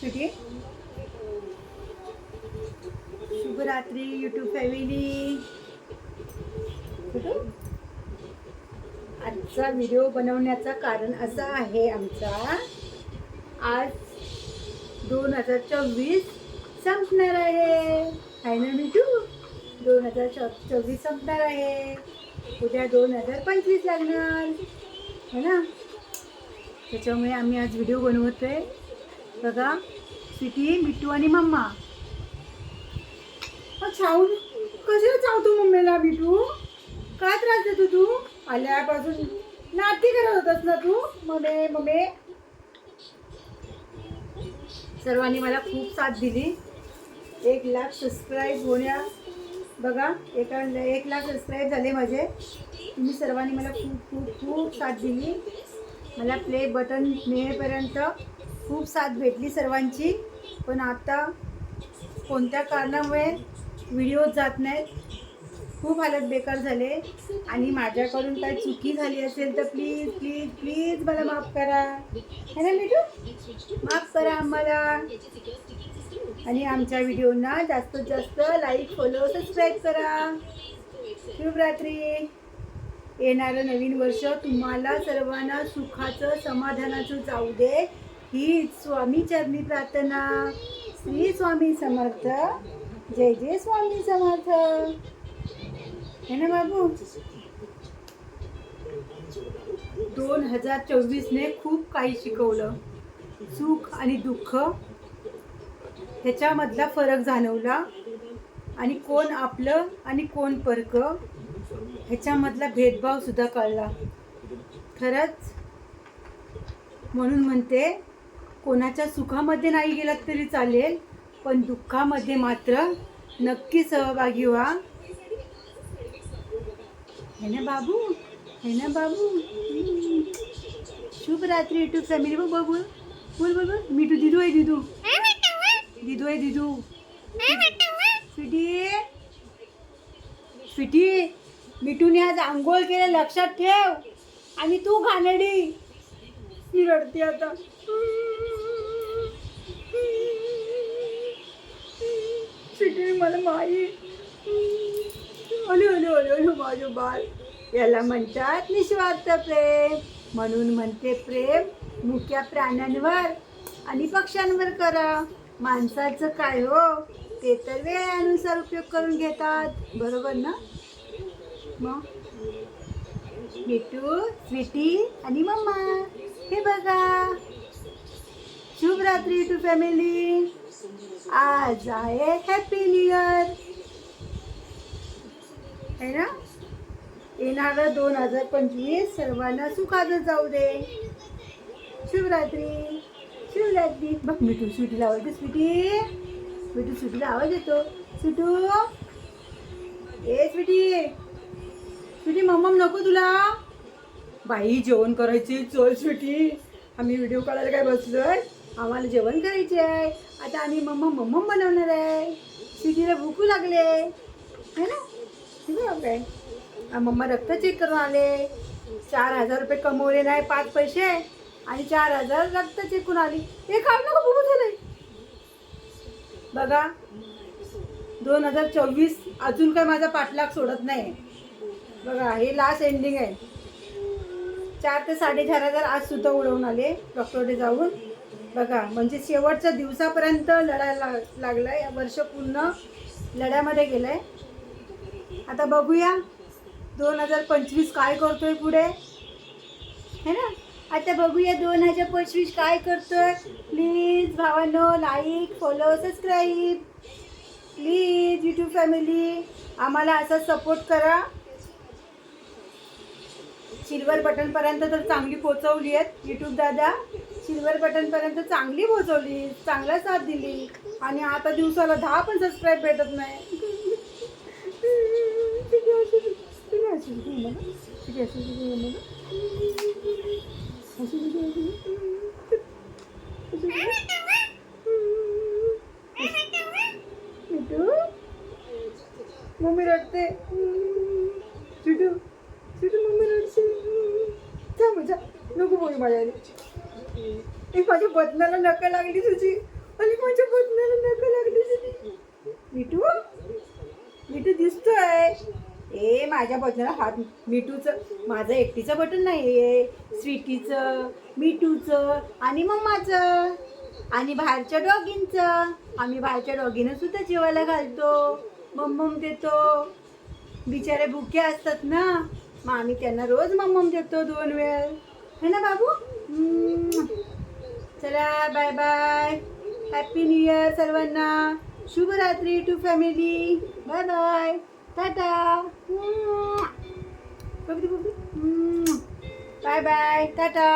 सुटी शुभरात्री YouTube family आजचा व्हिडिओ बनवण्याचं कारण असं आहे आमचा. आज दोन हजार चोवीस संपणार आहे. आहे ना मिठू? दोन हजार चौ चोवीस संपणार आहे. उद्या दोन हजार पंचवीस लागणार. है ना? त्याच्यामुळे आम्ही आज व्हिडिओ बनवतोय. बघा सिटी मिठू आणि मम्मा. हा चावून कशाला चावतो मम्मीला मिटू काय त्रास देतो तू? आल्यापासून नाटकी करत होतास ना तू? Mummy mummy. सर्वांनी मला खूप साथ दिली. एक लाख सबस्क्राईब होण्या बघा एका एक लाख सबस्क्राईब झाले माझे. तुम्ही सर्वांनी मला खूप खूप खूप साथ दिली. मला प्ले बटन मिळेपर्यंत खूप साथ भेटली सर्वांची पण आता कोणत्या कारणामुळे व्हिडिओ जात नाहीत? खूप हालत बेकार झाले आणि माझ्याकडून काय चुकी झाली असेल तर प्लीज प्लीज प्लीज मला माफ करा. है ना मिठू? माफ करा आम्हाला. आणि आमच्या व्हिडिओना जास्तीत जास्त लाईक फॉलो सबस्क्राईब करा. शुभरात्री. येणारं नवीन वर्ष तुम्हाला सर्वांना सुखाचं समाधानाचं जाऊ दे. ही स्वामी चरणी प्रार्थना. श्री स्वामी समर्थ. जय जय स्वामी समर्थ. है ना बाबू? दोन हजार चोवीसने खूप काही शिकवलं. सुख आणि दुःख ह्याच्यामधला फरक जाणवला. आणि कोण आपलं आणि कोण परक ह्याच्यामधला भेदभाव सुद्धा कळला. खरंच म्हणून म्हणते कोणाच्या सुखामध्ये नाही गेलात तरी चालेल पण दुःखामध्ये मात्र नक्की सहभागी व्हा. हे ना बाबू? हे ना बाबू? शुभ रात्री युट्यूब फॅमिली बघ बोल बोल बोल बोल. मिठू दिदू आहे दिदू. दिदू आहे दिदू. स्वीटी स्वीटी मिठूने आज आंघोळ केलं लक्षात ठेव. आणि तू घाणेडी ती रडते आता. मला माई ओलो ओलो ओलो ओलो माझं बाळ. याला म्हणतात निस्वार्थ प्रेम. म्हणून म्हणते प्रेम मुक्या प्राण्यांवर आणि पक्ष्यांवर करा. माणसाचं काय हो? ते तर वेळानुसार उपयोग करून घेतात. बरोबर ना? मग? मिठू स्वीटी आणि मम्मा. हे बघा. शुभ रात्री टू फॅमिली. आज आहे हॅपी न्यू इयर है ना? येणारं दोन हजार पंचवीस सर्वांना सुखाचं जाऊ दे. शिवरात्री शिवरात्री बघ मिठू स्वीटीला आवाज दे स्वीटी. मिठू स्वीटीला आवाज येतो स्वीटू. ए स्वीटी. स्वीटी मम्मम नको तुला. बाई जेवण करायची. चल स्वीटी. आम्ही व्हिडिओ काढायला काय बसलोय? आम्हाला जेवण करायचे आहे आता आम्ही मम्मा मम्मम बनवणार आहे. स्वीटीला भूकू लागले. है ना? ठीक आहे काय मम्मा रक्त चेक करून आले. चार हजार रुपये कमवले नाही पाच पैसे. आणि चार हजार रक्त चेक करून आली. हे काम नको बघू झालंय. बघा दोन हजार चोवीस अजून काय माझा पाठलाग सोडत नाही. बघा हे लास्ट एंडिंग आहे. चार ते साडेचार हजार आज सुद्धा उडवून आले. डॉक्टरकडे जाऊन. बघा म्हणजे शेवटच्या दिवसापर्यंत लढायला लागला आहे वर्ष पूर्ण लढ्यामध्ये गेलंय. आता बघूया दोन हजार पंचवीस काय करतोय पुढे? है ना? आता बघूया दोन हजार पंचवीस काय करतोय. Please भावानो like follow subscribe please YouTube family आम्हाला असा सपोर्ट करा. सिल्वर बटनपर्यंत तर चांगली पोचवली आहेत यूट्यूब दादा. सिल्वर बटनपर्यंत चांगली पोचवली चांगला साथ दिली आणि आता दिवसाला दहा पण सबस्क्राईब भेटत नाही. मम्मी रडते. चिटू चिटू मम्मी रडते. जा. मजा नको बोलू माझ्या आधी. माझ्या बदनाला नका लागली तुझी. आणि माझ्या बदनाला नका लागली तुझी. मिठू मिठू दिसतोय. ए माझ्या बटनाला हात मिठूचं माझं एकटीचं बटन नाही आहे स्वीटीचं मिठूचं आणि मम्माचं आणि बाहेरच्या डॉगींचं. आम्ही बाहेरच्या डॉगीनं सुद्धा जेवायला घालतो. मम्मम देतो. बिचारे भुके असतात ना. मग आम्ही त्यांना रोज मम्मम देतो दोन वेळ. है ना बाबू? चला bye bye happy new year सर्वांना. शुभरात्री to family bye bye Tata bye bye Tata